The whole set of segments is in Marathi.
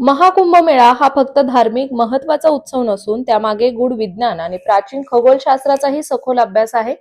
महाकुंभ मेळा हा फक्त धार्मिक महत्त्वाचा उत्सव नसून त्यामागे गूढ विज्ञान आणि प्राचीन खगोलशास्त्राचाही सखोल अभ्यास आहे.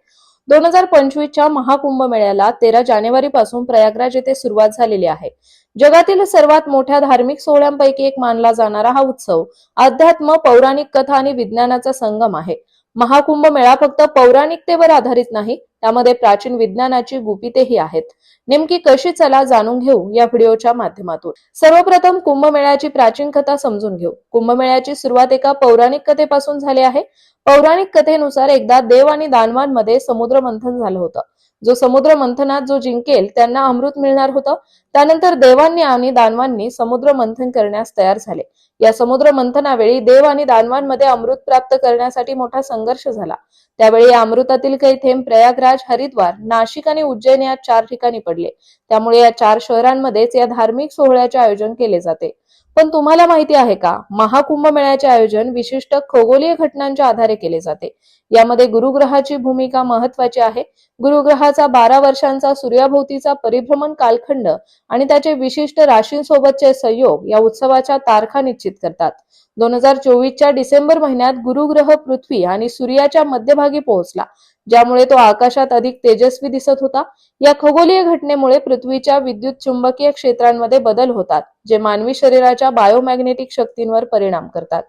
दोन हजार पंचवीसच्या महाकुंभ मेळ्याला तेरा जानेवारी पासून प्रयागराज येथे सुरुवात झालेली आहे. जगातील सर्वात मोठ्या धार्मिक सोहळ्यांपैकी एक मानला जाणारा हा उत्सव अध्यात्म पौराणिक कथा आणि विज्ञानाचा संगम आहे. महाकुंभ मेळा फक्त पौराणिकतेवर आधारित नाही त्यामध्ये प्राचीन विज्ञानाची गुपितेही आहेत. नेमकी कशी चला जाणून घेऊ या व्हिडिओच्या माध्यमातून. सर्वप्रथम कुंभमेळ्याची प्राचीन कथा समजून घेऊ. कुंभमेळ्याची सुरुवात एका पौराणिक कथेपासून झाली आहे. पौराणिक कथेनुसार एकदा देव आणि दानवांमध्ये समुद्र मंथन झालं होतं. जो समुद्र मंथनात जो जिंकेल त्यांना अमृत मिळणार होतं. त्यानंतर देवांनी आणि दानवांनी समुद्र मंथन करण्यास तयार झाले. या समुद्र मंथनावेळी देव आणि दानवांमध्ये अमृत प्राप्त करण्यासाठी मोठा संघर्ष झाला. त्यावेळी या अमृतातील काही थेंब प्रयागराज हरिद्वार नाशिक आणि उज्जैन या चार ठिकाणी पडले. त्यामुळे या चार शहरांमध्येच या धार्मिक सोहळ्याचे आयोजन केले जाते. पण तुम्हाला माहिती आहे का? महाकुंभ मेळ्याचे आयोजन विशिष्ट खगोलीय घटनांच्या आधारे केले जाते. यामध्ये गुरुग्रहाची भूमिका महत्वाची आहे. गुरुग्रहाचा बारा वर्षांचा सूर्याभोवतीचा परिभ्रमण कालखंड आणि त्याचे विशिष्ट राशींसोबतचे संयोग या उत्सवाच्या तारखा निश्चित करतात. दोन हजार चोवीसच्या डिसेंबर महिन्यात गुरुग्रह पृथ्वी आणि सूर्याच्या मध्यभागी पोहोचला ज्यामुळे तो आकाशात अधिक तेजस्वी दिसत होता. या खगोलीय घटनेमुळे पृथ्वीच्या विद्युत चुंबकीय क्षेत्रांमध्ये बदल होतात जे मानवी शरीराच्या बायोमॅग्नेटिक शक्तींवर परिणाम करतात.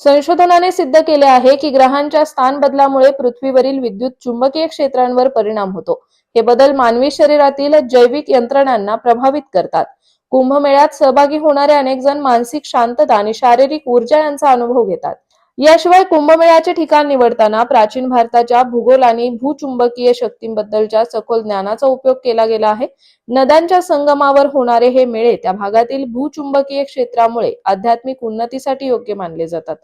संशोधनाने सिद्ध केले आहे की ग्रहांच्या स्थान बदलामुळे पृथ्वीवरील विद्युत चुंबकीय क्षेत्रांवर परिणाम होतो. हे बदल मानवी शरीरातील जैविक यंत्रणांना प्रभावित करतात. कुंभमेळ्यात सहभागी होणारे अनेक जण मानसिक शांतता आणि शारीरिक ऊर्जा यांचा अनुभव घेतात. याशिवाय कुंभमेळ्याचे ठिकाण निवडताना प्राचीन भारताच्या भूगोल आणि भूचुंबकीय शक्तींबद्दलच्या सखोल ज्ञानाचा उपयोग केला गेला आहे. नद्यांच्या संगमावर होणारे हे मेळे त्या भागातील भूचुंबकीय क्षेत्रामुळे आध्यात्मिक उन्नतीसाठी योग्य मानले जातात.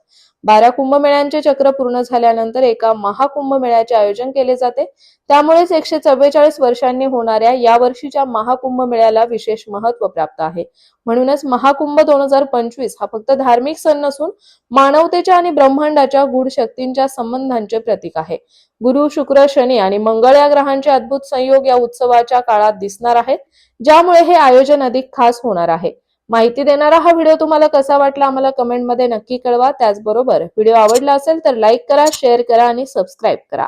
बारा कुंभमेळ्यांचे चक्र पूर्ण झाल्यानंतर एका महाकुंभमेळ्याचे आयोजन केले जाते. त्यामुळेच एकशे चव्वेचाळीस वर्षांनी होणाऱ्या या वर्षीच्या महाकुंभ मेळ्याला विशेष महत्त्व प्राप्त आहे. म्हणूनच महाकुंभ दोन हजार पंचवीस हा फक्त धार्मिक सण नसून मानवतेच्या आणि ब्रह्मांडाच्या गूढ शक्तींच्या संबंधांचे प्रतीक आहे. गुरु शुक्र शनी आणि मंगळ या ग्रहांचे अद्भुत संयोग या उत्सवाच्या काळात दिसणार आहेत ज्यामुळे हे आयोजन अधिक खास होणार आहे. माहिती देणारा हा व्हिडिओ तुम्हाला कसा वाटला आम्हाला कमेंटमध्ये नक्की कळवा. त्याचबरोबर व्हिडिओ आवडला असेल तर लाईक करा शेअर करा आणि सबस्क्राईब करा.